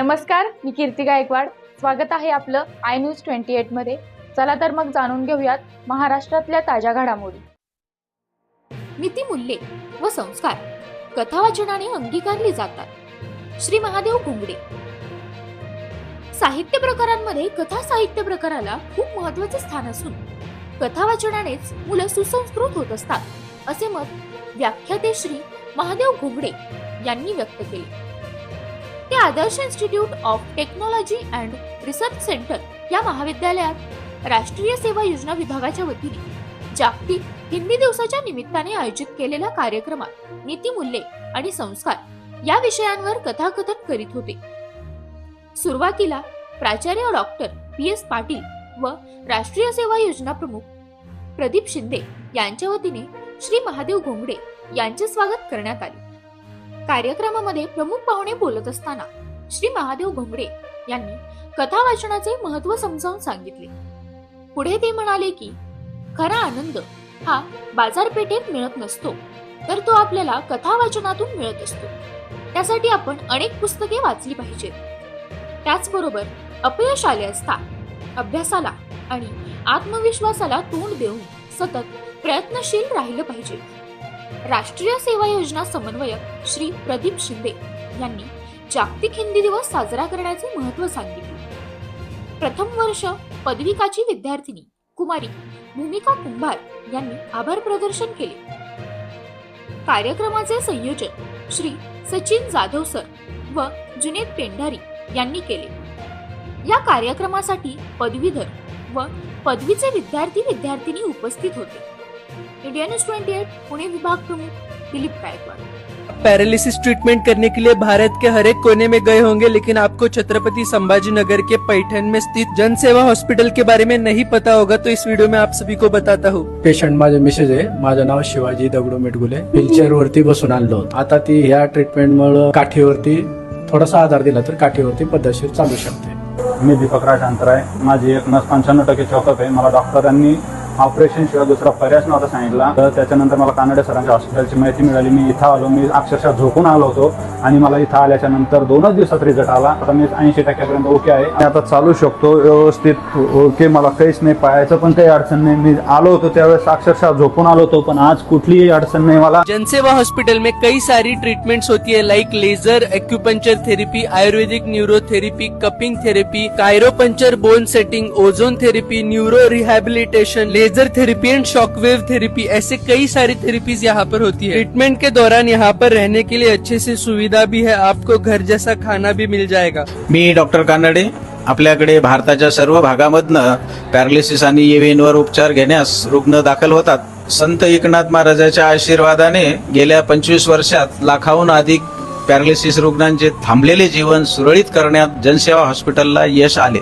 नमस्कार मी कीर्ती गायकवाड. स्वागत आहे आपलं आय न्यूज ट्वेंटी एटमध्ये चला तर मग जाणून घेऊयात महाराष्ट्रातल्या ताज्या घडामोडी. नीतिमूल्ये व संस्कार. कथावाचनाने अंगीकारले अंगीकारली जातात. श्री महादेव कुंगडे. साहित्य प्रकारांमध्ये कथा साहित्य प्रकाराला खूप महत्त्वाचे स्थान असून कथा वाचनानेच मुलं सुसंस्कृत होत असतात असे मत व्याख्याते श्री महादेव घुंगडे यांनी व्यक्त केले. ते Adarsh institute of technology and research centre या महाविद्यालयात राष्ट्रीय सेवा योजना विभागाच्या वतीने जागतिक हिंदी दिवसाच्या निमित्ताने आयोजित केलेल्या कार्यक्रमात नीतिमूल्ये आणि संस्कार या विषयांवर कथाकथन करीत होते. सुरुवातीला प्राचार्य डॉक्टर पी एस पाटील व राष्ट्रीय सेवा योजना प्रमुख प्रदीप शिंदे यांच्या वतीने श्री महादेव घोंगडे यांचे स्वागत करण्यात आले. कार्यक्रमामध्ये प्रमुख पाहुणे बोलत असताना श्री महादेव घोंगडे यांनी कथा वाचनाचे महत्त्व समजावून सांगितले. पुढे ते म्हणाले की खरा आनंद हा बाजारपेठेत मिळत नसतो तर तो आपल्याला कथा वाचनातून मिळत असतो. त्यासाठी आपण अनेक पुस्तके वाचली पाहिजेत. त्याचबरोबर अपयश आले असता अभ्यासाला आणि आत्मविश्वासाला तोंड देऊन सतत प्रयत्नशील राहिलं पाहिजे. राष्ट्रीय सेवा योजना समन्वयक श्री प्रदीप शिंदे यांनी जागतिक हिंदी दिवस साजरा करण्याचे महत्त्व सांगितले. प्रथम वर्ष पदविकाची विद्यार्थिनी कुमारी भूमिका कुंभार यांनी आभार प्रदर्शन केले. कार्यक्रमाचे संयोजन श्री सचिन जाधव सर व जुनेद पेंढारी यांनी केले. या कार्यक्रमासाठी पदवीधर व पदवीचे विद्यार्थी विद्यार्थिनी उपस्थित होते. India news twenty eight Pune विभाग प्रमुख दिलीप गायकवाड. पैरालिसिस ट्रीटमेंट करने के लिए भारत के हर एक कोने में गए होंगे लेकिन आपको छत्रपति संभाजी नगर के पैठण में स्थित जन सेवा हॉस्पिटल के बारे में नहीं पता होगा तो इस वीडियो में आप सभी को बताता हूँ। पेशंट माझे मिसेस आहे. माझं नाव शिवाजी दगडू मेटगुले. व्हीलचेअर वरती बसून आणलो होतो. आता ती ह्या ट्रीटमेंटमुळे काठीवरती थोडासा आधार दिला तर काठीवरती पद्धतशीर चालू शकते. मी दीपक राज अंतराय. माझी एक नस पंच्याण्णव टक्के चौकअप आहे. मला डॉक्टरांनी ऑपरेशन शिवाय दुसरा पर्यायच नव्हता सांगितला. तर त्याच्यानंतर मला कानडे सरांच्या हॉस्पिटलची माहिती मिळाली. मी इथं आलो. मी अक्षरशः झोपून आलो होतो आणि मला इथं आल्याच्यानंतर दोनच दिवसात रिझल्ट आला. आता मी ऐंशी टक्क्यापर्यंत ओके आहे. आणि आता चालू शकतो. व्यवस्थित ओके. मला काहीच नाही पायाचं पण काही अडचण नाही. मी आलो होतो त्यावेळेस अक्षरशः झोपून आलो होतो पण आज कुठलीही अडचण नाही मला. जनसेवा हॉस्पिटल में कई सारी ट्रीटमेंट्स होती है like laser acupuncture therapy ayurvedic neurotherapy cupping therapy chiropuncture bone setting ozone therapy neuro rehabilitation laser laser therapy and shockwave therapy ऐसे कई सारी थेरेपीज यहाँ पर होती है। ट्रीटमेंट के दौरान यहाँ पर रहने के लिए अच्छे से सुविधा भी है आपको घर जैसा खाना भी मिल जाएगा। मी डॉक्टर कानडे आपल्याकडे भारताच्या सर्व भागामधनं पॅरालिसिस आणि EVN उपचार घेण्यास रुग्ण दाखल होतात. संत एकनाथ महाराजाच्या आशीर्वादाने गेल्या पंचवीस वर्षात लाखाहून अधिक पॅरालिसिस रुग्णांचे थांबलेले जीवन सुरळीत करण्यात जनसेवा हॉस्पिटलला यश आले.